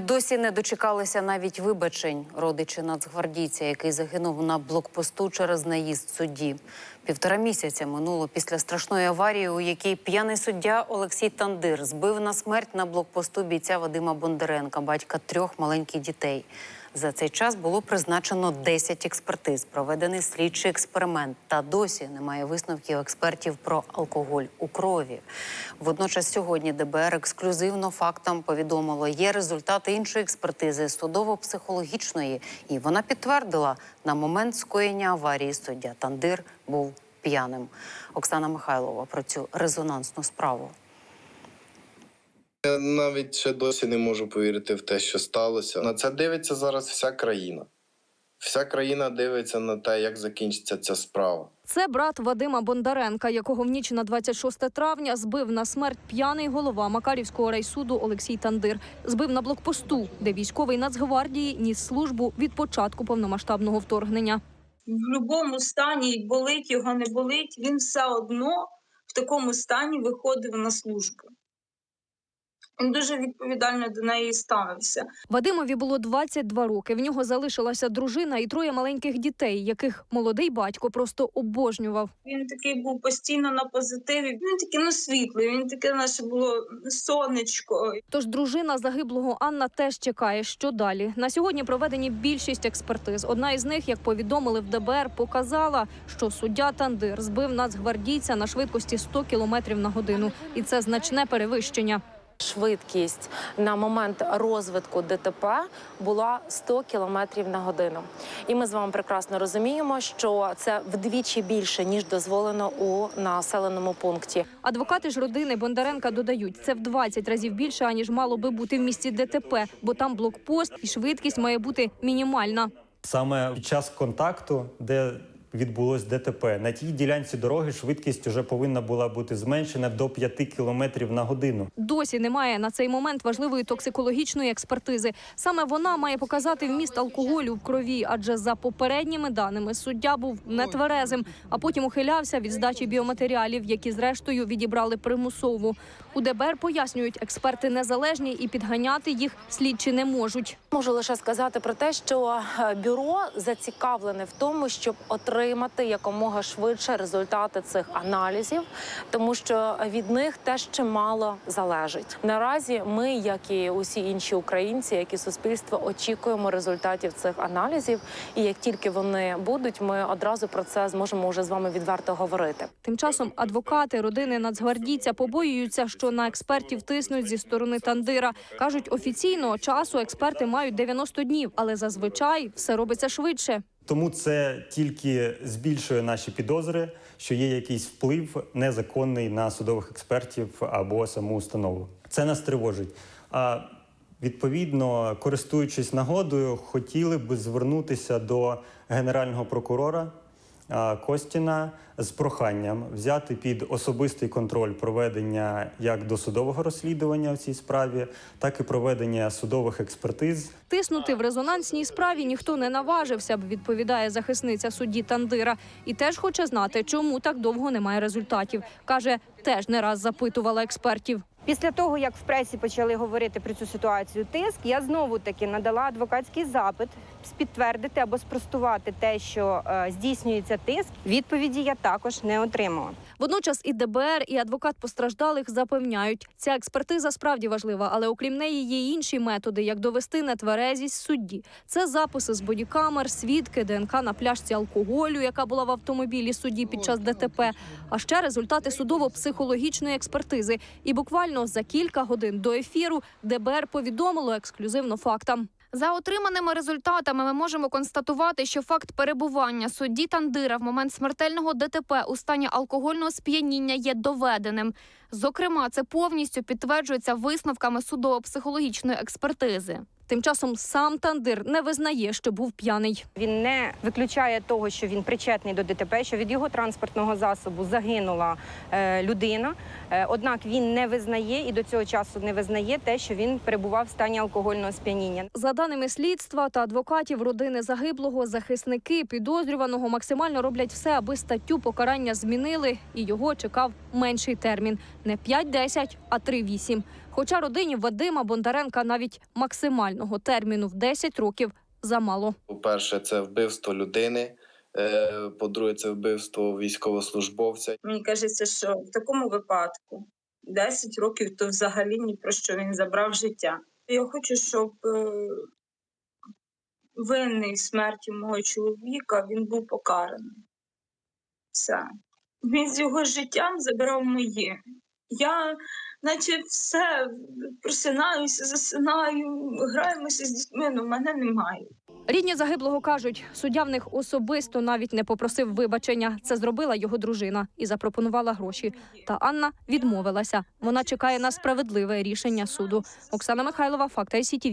Досі не дочекалися навіть вибачень родичі нацгвардійця, який загинув на блокпосту через наїзд судді. Півтора місяця минуло після страшної аварії, у якій п'яний суддя Олексій Тандир збив на смерть на блокпосту бійця Вадима Бондаренка, батька трьох маленьких дітей. За цей час було призначено 10 експертиз, проведений слідчий експеримент. Та досі немає висновків експертів про алкоголь у крові. Водночас сьогодні ДБР ексклюзивно фактам повідомило, є результати іншої експертизи судово-психологічної, і вона підтвердила, на момент скоєння аварії суддя Тандир був п'яним. Оксана Михайлова про цю резонансну справу. Я навіть ще досі не можу повірити в те, що сталося. На це дивиться зараз вся країна. Вся країна дивиться на те, як закінчиться ця справа. Це брат Вадима Бондаренка, якого в ніч на 26 травня збив на смерть п'яний голова Макарівського райсуду Олексій Тандир. Збив на блокпосту, де військовий Нацгвардії ніс службу від початку повномасштабного вторгнення. в будь-якому стані болить його, не болить, він все одно в такому стані виходив на службу. Він дуже відповідально до неї ставився. Вадимові було 22 роки. В нього залишилася дружина і троє маленьких дітей, яких молодий батько просто обожнював. Він такий був постійно на позитиві. Він такий ну, світлий, він таке наше було сонечко. Тож дружина загиблого Анна теж чекає, що далі. На сьогодні проведені більшість експертиз. Одна із них, як повідомили в ДБР, показала, що суддя Тандир збив нацгвардійця на швидкості 100 км на годину, і це значне перевищення. Швидкість на момент розвитку ДТП була 100 км на годину. І ми з вами прекрасно розуміємо, що це вдвічі більше ніж дозволено у населеному пункті. Адвокати ж родини Бондаренка додають, це в 20 разів більше, аніж мало би бути в місті ДТП, бо там блокпост і швидкість має бути мінімальна. Саме під час контакту, де відбулось ДТП, на тій ділянці дороги швидкість вже повинна була бути зменшена до 5 км на годину. Досі немає на цей момент важливої токсикологічної експертизи. Саме вона має показати вміст алкоголю в крові, адже за попередніми даними суддя був нетверезим, а потім ухилявся від здачі біоматеріалів, які зрештою відібрали примусово. У ДБР пояснюють, експерти незалежні і підганяти їх слідчі не можуть. Можу лише сказати про те, що е, бюро зацікавлене в тому, щоб отримати якомога швидше результати цих аналізів, тому що від них теж чимало залежить. Наразі ми, як і усі інші українці, як і суспільство, очікуємо результатів цих аналізів. І як тільки вони будуть, ми одразу про це зможемо вже з вами відверто говорити. Тим часом адвокати родини нацгвардійця побоюються, що на експертів тиснуть зі сторони Тандира. кажуть, офіційно часу експерти мають 90 днів, але зазвичай все робиться швидше. Тому це тільки збільшує наші підозри, що є якийсь вплив незаконний на судових експертів або саму установу. Це нас тривожить. А відповідно, користуючись нагодою, хотіли б звернутися до генерального прокурора Костіна з проханням взяти під особистий контроль проведення як досудового розслідування в цій справі, так і проведення судових експертиз Тиснути в резонансній справі ніхто не наважився б, відповідає захисниця судді Тандира. І теж хоче знати, чому так довго немає результатів. Каже, теж не раз запитувала експертів. Після того, як в пресі почали говорити про цю ситуацію тиск, я знову таки надала адвокатський запит підтвердити або спростувати те, що е, здійснюється тиск. Відповіді я також не отримала. Водночас і ДБР, і адвокат постраждалих запевняють, ця експертиза справді важлива, але окрім неї є інші методи, як довести нетверезість судді. Це записи з бодікамер, свідки, ДНК на пляшці алкоголю, яка була в автомобілі судді під час ДТП, а ще результати судово-психологічної експертизи. І буквально за кілька годин до ефіру ДБР повідомило ексклюзивно фактам. За отриманими результатами ми можемо констатувати, що факт перебування судді Тандира в момент смертельного ДТП у стані алкогольного сп'яніння є доведеним. Зокрема, це повністю підтверджується висновками судово-психологічної експертизи. Тим часом сам Тандир не визнає, що був п'яний. Він не виключає того, що він причетний до ДТП, що від його транспортного засобу загинула е, людина. Е, однак він не визнає і до цього часу не визнає те, що він перебував в стані алкогольного сп'яніння. За даними слідства та адвокатів родини загиблого, захисники підозрюваного максимально роблять все, аби статтю покарання змінили, і його чекав менший термін не 5-10, а 3-8. Хоча родині Вадима Бондаренка навіть максимального терміну в 10 років замало. По-перше, це вбивство людини. е, По-друге, це вбивство військовослужбовця. Мені кажеться, що в такому випадку 10 років то взагалі ні про що він забрав життя. Я хочу, щоб е, винний смерті мого чоловіка він був покараний. Все. Він з його життям забрав моє. Я, наче все, просинаюся, засинаю, граємося з дітьми, але мене немає. Рідні загиблого кажуть, суддя в них особисто навіть не попросив вибачення. Це зробила його дружина і запропонувала гроші. Та Анна відмовилася. Вона чекає на справедливе рішення суду. Оксана Михайлова, факт СІТВ.